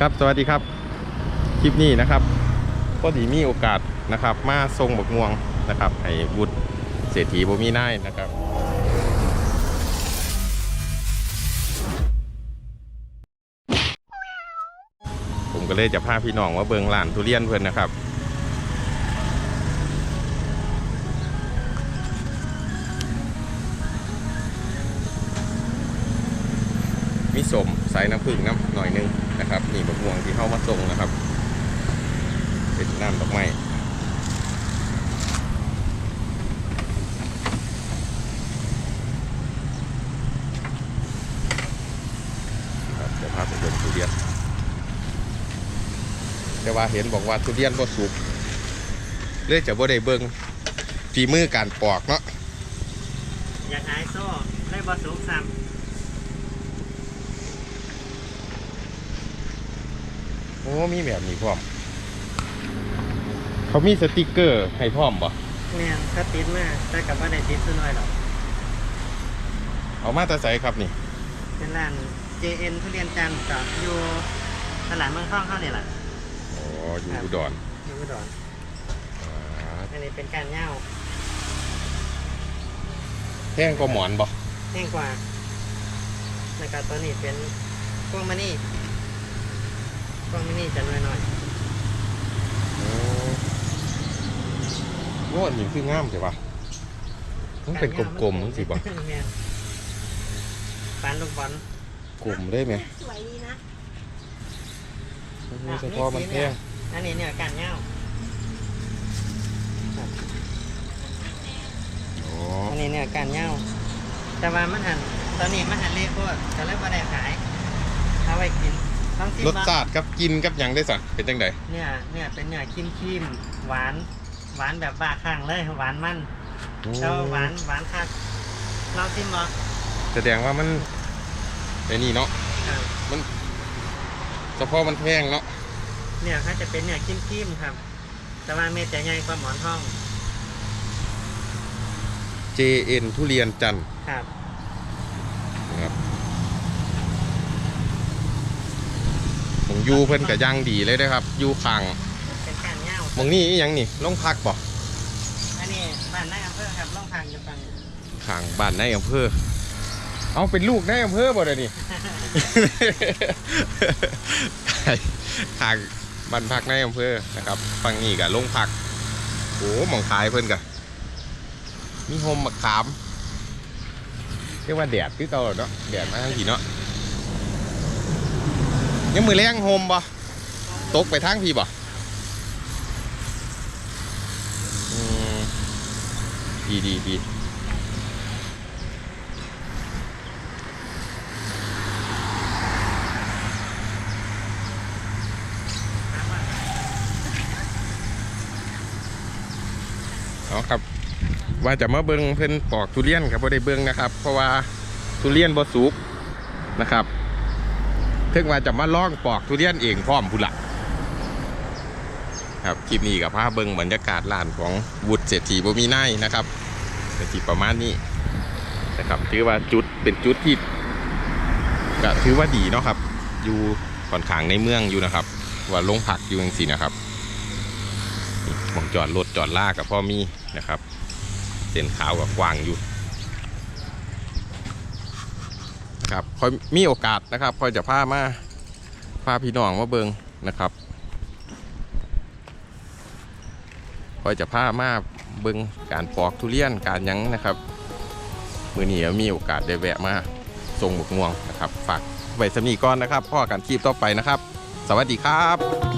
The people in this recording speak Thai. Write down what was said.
ครับสวัสดีครับ คลิปนี้นะครับก็ดีมีโอกาสนะครับ มาทรงบกม่วงนะครับให้บุตรเศรษฐีบ่มีนายนะครับผมก็เลยจะพาพี่น้องว่าเบิงหลานทุเรียนเพื่อนนะครับ มีสมใส่น้ำผึ้งน้ำหน่อยหนึงนะครับนี่บะม่วงที่เข้ามาทรงนะครับเป็นน้ำดอกไม้ครับเดี๋ยวพาไปเดินทุเรียนแต่ว่าเห็นบอกว่าทุเรียนบ่สุกเลยจะบ่ได้เบิ่งฝีมือการปอกเนาะอยากหายโซ่ได้บอสูงซ้โมีแบบนี้พร้อม เขามีสติกเกอร์ให้พร้อมบ่ำเนี่ยก็ติดมากแต่กับว่าได้ติดซื้อน้อยหรอกเอามาแตาใสครับนี่ เป็นร้าน JN ทุเรียนจันทร์กับอยู่ตลาดเมืองทองเข้าเนี่ยแหละอ๋ออยู่อุดรอยู่อุดรอ่าอันนี้เป็นการเง่าแท่งก็หมอนบ่แห้งกว่าแล้วก็ตัวนี้เป็นพวงมานี่ พวงมานี่จะน้อยหน่อยโอ้โหอันนี้คืองามใช่ปะมันเป็นกลมๆจังสิบ่ปานลูกบอลกลมได้ไหมสวยดีนะโอ้โหเฉพาะมันแท่งอันนี้เนี่ยการเงาอ๋ออันนี้เนี่ยการเงาแต่ว่ามันหันตอนนี้มันหันเละโคตรก็เลยไม่ได้ขายเอาไว้กิน ต้องกินรสชาติกับกินกับหยังได้สั่นเป็นจังไดเนี่ยเนี่ยเป็นเนี่ยครีมครีมหวาน หวานแบบบ้าข้างเลยหวานมันโอ้เจ้าหวานหวานคักลองชิมบ่แสดงว่ามันไอ้นี่เนาะครับเฉพาะมันแท่งเนาะเนี่ยเขาจะเป็นเนี่ยครีมครีมครับ แต่ว่าเม็ดจะใหญ่กว่าหมอนทอง JN ทุเรียนจันทร์ครับนะครับผม ยูเพิ่นกับย่างดีเลยนะครับอยูขังเป็นการเง่าหมองนี่อิหยังนี่ลงพักบ่อันนี้บ้านนายอำเภอครับล่องทางอยู่ฝั่งขังบ้านในอำเภอเอาเป็นลูกในอำเภอบ่ได้นี่ ขางบ้านพักในอำเภอนะครับฝั่งนี้กับลงพักโอ้หมองขายเพิ่นกะมีโฮมมะขามเรียกว่าแดดคือเก่าเนาะแดดมาทั้งทีเนาะ ยังมือแรงโฮมบ่ตกไปทางพี่บ่ดีดีดีเอาครับ ว่าจะมาเบิงเพิ่นปอกทุเรียนครับบ่ได้เบิงนะครับ เพราะว่าทุเรียนบ่สุกนะครับ ถึงว่าจะมาล่องปอกทุเรียนเองพร้อมพุ่นละครับคลิปนี้กับพาพเบิงบรรยากาศร้านของวุฒิเศรษฐีบ่มีนายนะครับก็สิประมาณนี้นะครับถือว่าจุดเป็นจุดที่ก็ถือว่าดีเนาะครับ อยู่ค่อนข้างในเมืองอยู่นะครับ ว่าลงผักอยู่จังซี่นะครับหมองจอดรถจอดลากกับพ่อมีนะครับเส้นขาวกับกว้างอยู่นะ ครับคอยมีโอกาสนะครับคอยจะพามาพาพี่น้องมาเบิงนะครับคอยจะพามาเบิงการปอกทุเรียนการยังนะครับมือนี้มีโอกาสได้แวะมาทรงบุกง่วงนะครับ ฝากไว้สำนีก่อนนะครับพ่อการคลิปต่อไปนะครับ สวัสดีครับ